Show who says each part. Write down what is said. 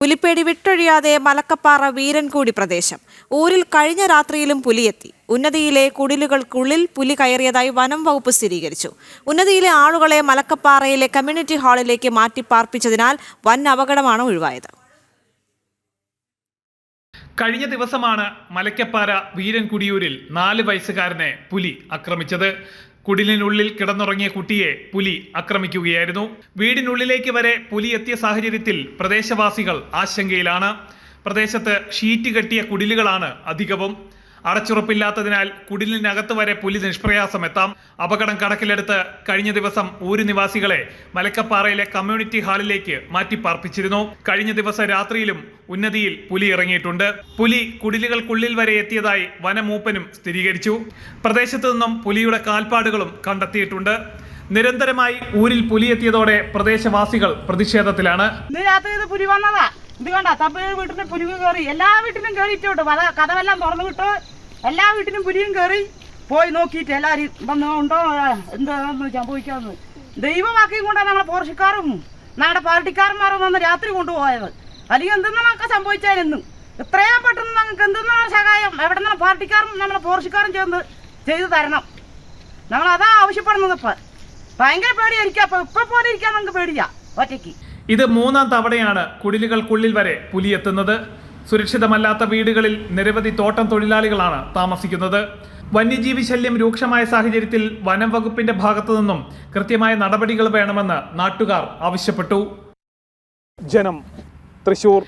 Speaker 1: പുലിപ്പേടി വിട്ടൊഴിയാതെ മലക്കപ്പാറ വീരൻകൂടി പ്രദേശം. ഊരിൽ കഴിഞ്ഞ രാത്രിയിലും പുലിയെത്തി. ഉന്നതിയിലെ കുടിലുകൾക്കുള്ളിൽ പുലി കയറിയതായി വനം വകുപ്പ് സ്ഥിരീകരിച്ചു. ഉന്നതിയിലെ ആളുകളെ മലക്കപ്പാറയിലെ കമ്മ്യൂണിറ്റി ഹാളിലേക്ക് മാറ്റിപ്പാർപ്പിച്ചതിനാൽ വൻ അപകടമാണ് ഒഴിവായത്.
Speaker 2: കഴിഞ്ഞ ദിവസമാണ് മലക്കപ്പാറ വീരൻകുടിയൂരിൽ നാല് വയസ്സുകാരനെ പുലി ആക്രമിച്ചത്. കുടിലിനുള്ളിൽ കിടന്നുറങ്ങിയ കുട്ടിയെ പുലി ആക്രമിക്കുകയായിരുന്നു. വീടിനുള്ളിലേക്ക് വരെ പുലി എത്തിയ സാഹചര്യത്തിൽ പ്രദേശവാസികൾ ആശങ്കയിലാണ്. പ്രദേശത്ത് ഷീറ്റ് കെട്ടിയ കുടിലുകളാണ് അധികവും. അടച്ചുറപ്പില്ലാത്തതിനാൽ കുടിലിനകത്ത് വരെ പുലി നിഷ്പ്രയാസം എത്താം അപകടം കണക്കിലെടുത്ത് കഴിഞ്ഞ ദിവസം ഊരു നിവാസികളെ മലക്കപ്പാറയിലെ കമ്മ്യൂണിറ്റി ഹാളിലേക്ക് മാറ്റി പാർപ്പിച്ചിരുന്നു കഴിഞ്ഞ ദിവസം രാത്രിയിലും ഉന്നതിയിൽ പുലി ഇറങ്ങിയിട്ടുണ്ട്. പുലി കുടിലുകൾക്കുള്ളിൽ വരെ എത്തിയതായി വനമൂപ്പനും സ്ഥിരീകരിച്ചു. പ്രദേശത്തു നിന്നും പുലിയുടെ കാൽപ്പാടുകളും കണ്ടെത്തിയിട്ടുണ്ട്. നിരന്തരമായി ഊരിൽ പുലി എത്തിയതോടെ പ്രദേശവാസികൾ പ്രതിഷേധത്തിലാണ്.
Speaker 3: പുലി വന്നതാ? ഇത് കണ്ട? തപ്പേഴ് വീട്ടിന് പുലി കയറി എല്ലാ വീട്ടിലും കയറിയിട്ടുണ്ട് വല കഥവെല്ലാം തുറന്നു വിട്ട് എല്ലാ വീട്ടിലും പുലിയും കയറി പോയി നോക്കിയിട്ട് എല്ലാവരും വന്ന് ഉണ്ടോ? എന്താന്ന് സംഭവിക്കാന്ന് ദൈവമാക്കിയും കൊണ്ടാണ് നമ്മളെ പോർഷിക്കാറും നമ്മുടെ പാർട്ടിക്കാരന്മാരും വന്ന് രാത്രി കൊണ്ടുപോയത്. അല്ലെങ്കിൽ എന്തെന്നൊക്കെ സംഭവിച്ചാലെന്നും എത്രയും പെട്ടെന്ന് നമുക്ക് എന്തെന്നാണ് സഹായം? എവിടെ നിന്നാണ് പാർട്ടിക്കാരും നമ്മളെ പോർഷിക്കാരും ചേർന്ന് ചെയ്തു തരണം? നമ്മൾ അതാ ആവശ്യപ്പെടുന്നത് ഇപ്പൊ. ഭയങ്കര പേടിയായിരിക്കാം അപ്പൊ ഇപ്പൊ പോലെ ഇരിക്കാൻ നമുക്ക് പേടിയാ. ഒറ്റയ്ക്ക്.
Speaker 2: ഇത് മൂന്നാം തവണയാണ് കുടിലുകൾക്കുള്ളിൽ വരെ പുലിയെത്തുന്നത് സുരക്ഷിതമല്ലാത്ത വീടുകളിൽ നിരവധി തോട്ടം തൊഴിലാളികളാണ് താമസിക്കുന്നത്. വന്യജീവി ശല്യം രൂക്ഷമായ സാഹചര്യത്തിൽ വനം വകുപ്പിന്റെ ഭാഗത്തു നിന്നും കൃത്യമായ നടപടികൾ വേണമെന്ന് നാട്ടുകാർ ആവശ്യപ്പെട്ടു. ജനം തൃശൂർ